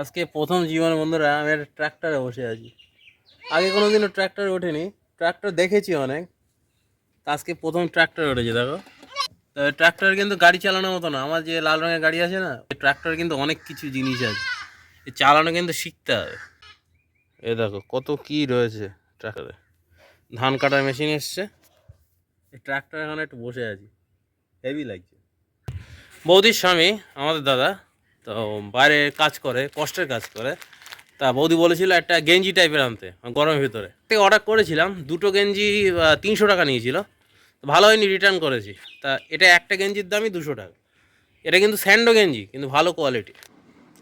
আজকে প্রথম জীবন বন্ধুরা, আমি একটা ট্র্যাক্টরে বসে আছি। আগে কোনো দিনও ট্র্যাক্টরে ওঠেনি। ট্র্যাক্টর দেখেছি অনেক। তা আজকে প্রথম ট্র্যাক্টরে উঠেছি, দেখো। তো ট্র্যাক্টর কিন্তু গাড়ি চালানোর মতো না। আমার যে লাল রঙের গাড়ি আছে না ট্র্যাক্টর কিন্তু অনেক কিছু জিনিস আছে। এই চালানো কিন্তু শিখতে হবে। এ দেখো, কত কি রয়েছে ট্র্যাক্টরে ধান কাটার মেশিন এসছে। এই ট্র্যাক্টর এখন একটু বসে আছি। হেভি লাগছে। বৌদির স্বামী, আমাদের দাদা তো বাইরে কাজ করে, কষ্টের কাজ করে। তা বৌদি বলেছিল একটা গেঞ্জি টাইপের আনতে, গরমের ভিতরে। থেকে অর্ডার করেছিলাম, দুটো গেঞ্জি তিনশো টাকা নিয়েছিল। ভালো হয়নি রিটার্ন করেছি। তা এটা একটা গেঞ্জির দামই দুশো টাকা। এটা কিন্তু স্যান্ডো গেঞ্জি, কিন্তু ভালো কোয়ালিটি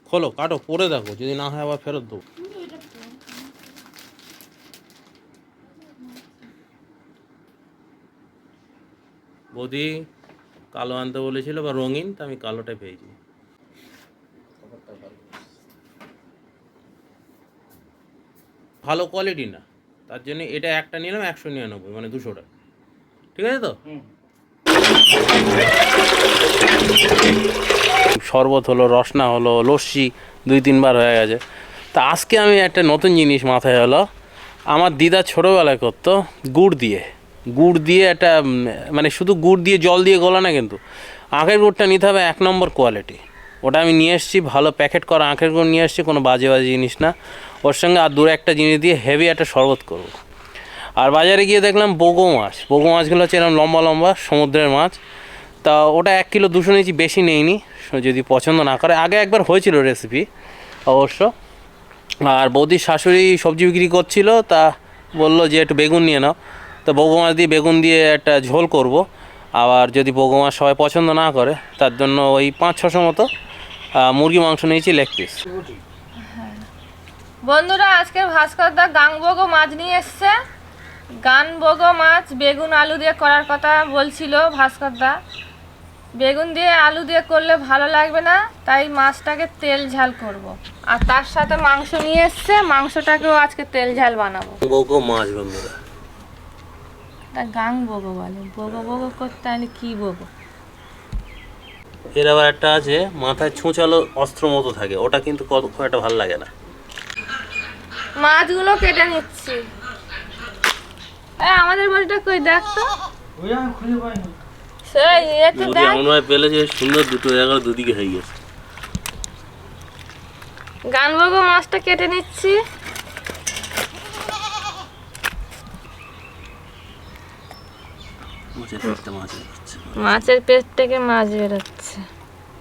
খোলো, কাটো, পরে দেখো, যদি না হয় আবার ফেরত দেবো। বৌদি কালো আনতে বলেছিল বা রঙিন, তা আমি কালোটাই পেয়েছি। ভালো কোয়ালিটি না। তার জন্য এটা একটা নিলাম একশো নিরানব্বই মানে দুশো টাকা ঠিক আছে তো? শরবত হলো রসনা হলো লস্যি দুই তিনবার হয়ে গেছে। তা আজকে আমি একটা নতুন জিনিস মাথায় হলো আমার দিদা ছোটোবেলায় করতো গুড় দিয়ে। গুড় দিয়ে একটা মানে শুধু গুড় দিয়ে জল দিয়ে গলা না কিন্তু আখের গুড়টা নিতে হবে এক নম্বর কোয়ালিটি ওটা আমি নিয়ে এসেছি, ভালো প্যাকেট করা আখের গুড় নিয়ে এসেছি, কোনো বাজে বাজে জিনিস না। ওর সঙ্গে আর দূরে একটা জিনিস দিয়ে হেভি একটা শরবত করব। আর বাজারে গিয়ে দেখলাম বগো মাছ। বগো মাছগুলো হচ্ছে এরকম লম্বা লম্বা, সমুদ্রের মাছ। তা ওটা এক কিলো দুশো নিয়েছি, বেশি নেইনি, যদি পছন্দ না করে। আগে একবার হয়েছিল রেসিপি অবশ্য। আর বৌদির শাশুড়ি সবজি বিক্রি করছিল, তা বলল যে একটু বেগুন নিয়ে নাও। তো বগো মাছ দিয়ে বেগুন দিয়ে একটা ঝোল করব। আবার যদি বগো মাছ সবাই পছন্দ না করে, তার জন্য ওই পাঁচ, ছশো মতো মুরগি মাংস নিয়েছি লেগ পিস বন্ধুরা আজকে ভাস্কর দা গাংবগো মাছ নিয়ে এসছে। গানবগো মাছ বেগুন আলু দিয়ে করার কথা বলছিল ভাস্কর দা বেগুন দিয়ে আলু দিয়ে করলে ভালো লাগবে না তাই মাছটাকে তেল ঝাল করব। আর তার সাথে মাংস নিয়ে এসছে মাংসটাকেও আজকে তেল ঝাল বানাবো। বগো মাছ বন্ধুরা। তা গাং বগো বলে বগো বগো করতে আমি কি বগো এর আবার একটা আছে মাথায় ছুঁচালো অস্ত্র মতো থাকে ওটা কিন্তু কত খুব একটা ভালো লাগে না। মাছগুলো কেটে নিচ্ছি। এই আমাদের বাড়িটা কই দেখ তো। পেলে যে সুন্দর দুটো জায়গা দুদিকে হয়ে গেছে। গানবগো মাছটা কেটে নিচ্ছি। মাছের পেট থেকে মাছ বেরোচ্ছে।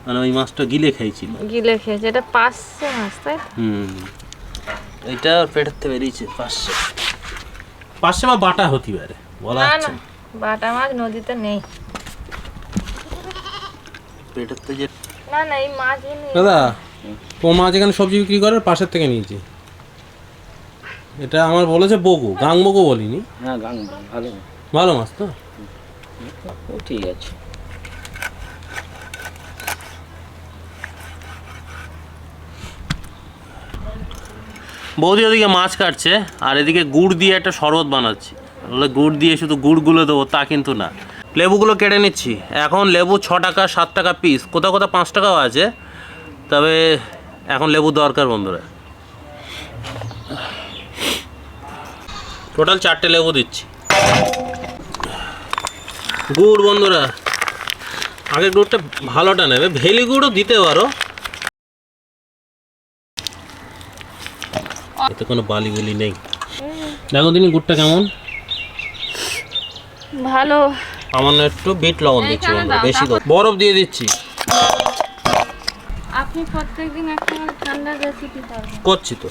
মানে ওই মাছটা গিলে খাইছিল। গিলে খেয়েছে এটা পাঁচশো মাছ তাই হুম। এটা ওর পেটের থেকে বেরিয়েছে পাঁচশো। পাঁচশো বা বাটা হতে পারে বলা না না। বাটা মাছ নদীতে নেই। পেটের থেকে যে না না এই মাছগুলো দাদা ও মাছ এখানে সবজি বিক্রি করে পাশের থেকে নিয়েছি। এটা আমার বলেছে বগু গাং বগু বলিনি। হ্যাঁ গাং ভালো ভালো মাছ তো? ও ঠিক আছে। বৌদি ওদিকে মাছ কাটছে, আর এদিকে গুড় দিয়ে একটা শরবত বানাচ্ছি। বলে গুড় দিয়ে শুধু গুড়গুলো দেবো, তা কিন্তু না। লেবুগুলো কেটে নিচ্ছি। এখন লেবু ছ টাকা, সাত টাকা পিস কোথাও কোথাও পাঁচ টাকাও আছে। তবে এখন লেবু দরকার, বন্ধুরা। টোটাল চারটে লেবু দিচ্ছি। গুড়, বন্ধুরা। আগের গুড়টা ভালোটা নেবে। ভেলি গুড়ও দিতে পারো। এতে কোনো বালি বুলি নেই। দেখো দিনই গুড়টা কেমন? ভালো। সামান্য একটু বিট লবণ দিচ্ছি বেশি করে। বরফ দিয়ে দিচ্ছি। আপনি প্রত্যেকদিন একটা ঠান্ডা রেসিপি করবেন করছি তো।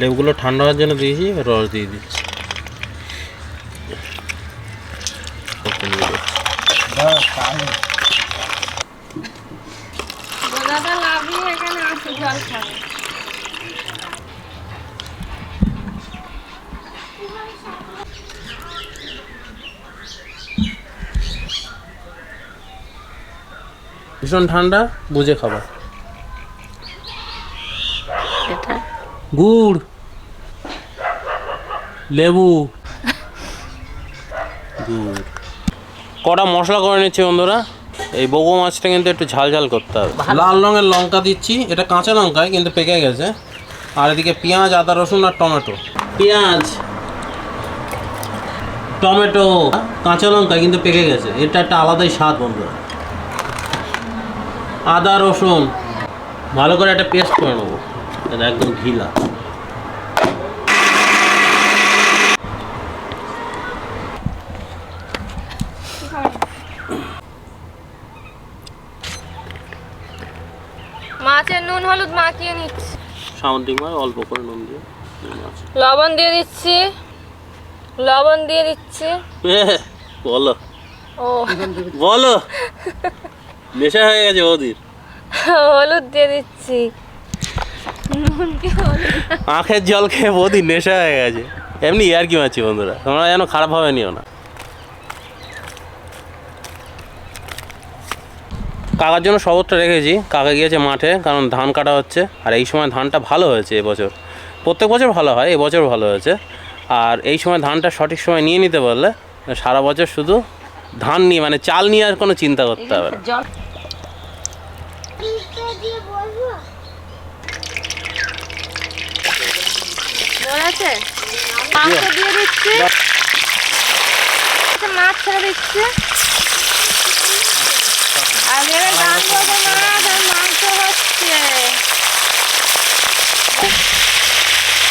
লেবুগুলো ঠান্ডা হওয়ার জন্য দিয়েছি রস দিয়ে দিচ্ছি ওকে নিয়ে যাচ্ছি। দাদা লাভিয়ে এখানে আসে জল খাবে ভীষণ ঠান্ডা বুঝে খাবার গুড় লেবু। গুড়। কটা মশলা করে নিচ্ছে বন্ধুরা। এই বগো মাছটা কিন্তু একটু ঝাল ঝাল করতে হবে। লাল রঙের লঙ্কা দিচ্ছি এটা কাঁচা লঙ্কায় কিন্তু পেকে গেছে। আর এদিকে পেঁয়াজ আদা রসুন আর টমেটো। পেঁয়াজ। টমেটো কাঁচা লঙ্কা কিন্তু পেকে গেছে। এটা একটা আলাদাই স্বাদ বন্ধুরা। আদা রসুন ভালো করে একটা পেস্ট করে নেব। এটা একদম ঘিলা মাছের নুন হলুদ মাখিয়ে নিচ্ছি। সামুদ্রিক মাছ অল্প করে নুন দিয়ে লবণ দিয়ে দিচ্ছি। লবণ দিয়ে দিচ্ছি। বলো। ও। বলো। নেশা হয়ে গেছে ওদির হলুদ দিয়ে দিচ্ছি। আখের জল খেয়ে বৌদি নেশা হয়ে গেছে। এমনি আর কি মাছি বন্ধুরা। তোমরা যেন খারাপ হবে নিও না। কাকার জন্য শবরটা রেখেছি। কাকা গিয়েছে মাঠে কারণ ধান কাটা হচ্ছে। আর এই সময় ধানটা ভালো হয়েছে এবছর। প্রত্যেক বছর ভালো হয় এবছর ভালো হয়েছে। আর এই সময় ধানটা সঠিক সময় নিয়ে নিতে পারলে সারা বছর শুধু ধান নিয়ে মানে চাল নিয়ে আর কোনো চিন্তা করতে হবে না। মাছ ছেড়ে দিচ্ছি আর এবার গান বলব মাছ আর মাংস হচ্ছে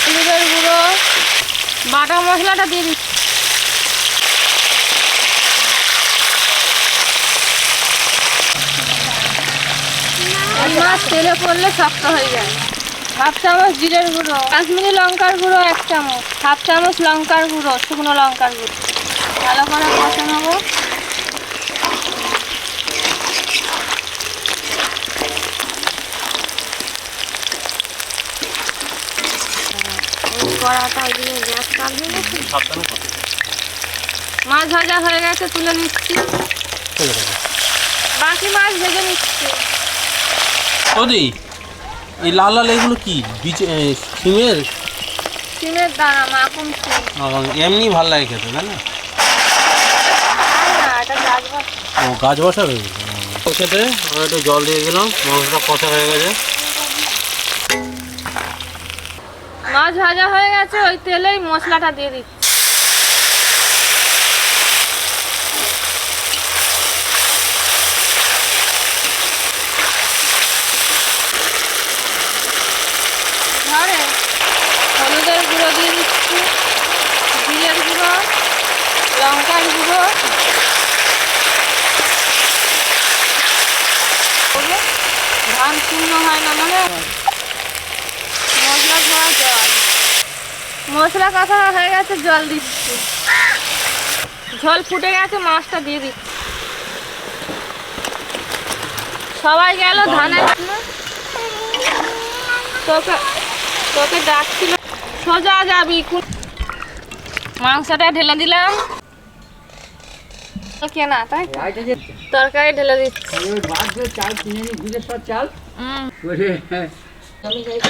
হলুদের গুঁড়ো। বাটা মশলাটা দিয়ে দিচ্ছি। মাছ তেলে পড়লে শক্ত হয়ে যায়। হাফ চামচ জিরের গুঁড়ো, কাশ্মীরি লঙ্কার গুঁড়ো এক চামচ, হাফ চামচ লঙ্কার গুঁড়ো, শুকনো লঙ্কার গুঁড়ো। ভালো করে কষে নেব ওই কড়াটা মাছ ভাজা হয়ে গেছে তুলে নিচ্ছি। বাকি মাছ ভেজে নিচ্ছি। ওদি এই লাল লাল এগুলো কি? বীজ সিমের সিমের দানা মাকুম সিম এমনি ভালো লাগে খেতে তাই না? ও গাছ বসা রয়েছে খেতে একটু জল দিয়ে গেলাম মাংসটা কষা হয়ে গেছে। মাছ ভাজা হয়ে গেছে ওই তেলেই মশলাটা দিয়ে দিচ্ছি ধরে হলুদের গুঁড়ো দিয়ে দিচ্ছি জিরের গুঁড়ো লঙ্কার গুঁড়ো ধান শূন্য হয় না মানে মশলা ধোয়া জল মশলা কষা হয়ে গেছে জল দিচ্ছি। ঝোল ফুটে গেছে মাছটা দিয়ে দিচ্ছি। সবাই গেল ধানের তোকে তোকে ডাকছিল। সোজা যাবি মাংসটা ঢেলে দিলাম। কেনা তাই তরকারি ঢেলে দিচ্ছি। চাল কিনে চাল? হুম করে আমি যাইতে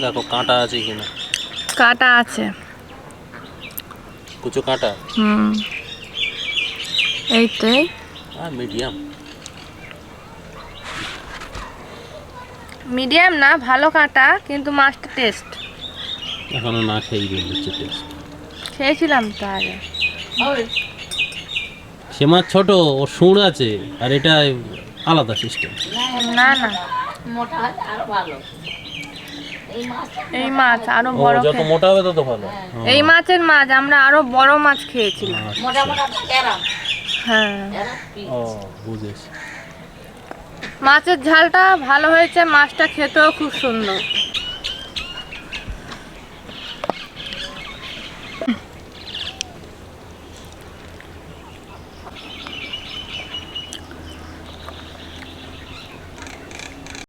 দেখো কাঁটা আছে কিনা কাঁটা আছে। কুচো কাঁটা? হুম। এই তো আর মিডিয়াম। মিডিয়াম না ভালো কাঁটা কিন্তু মাছটা টেস্ট এখনও না খেয়ে বের হচ্ছে টেস্ট খেয়েছিলাম তো আগে। সে মাছ ছোট ও সুর আছে আর এটা আলাদা সিস্টেম না না। এই মাছ আরও বড় যত মোটা হবে তত ভালো। এই মাছের মাছ আমরা আরও বড় মাছ খেয়েছিলাম। হ্যাঁ। ও বুঝেছি। মাছের ঝালটা ভালো হয়েছে মাছটা খেতেও খুব সুন্দর।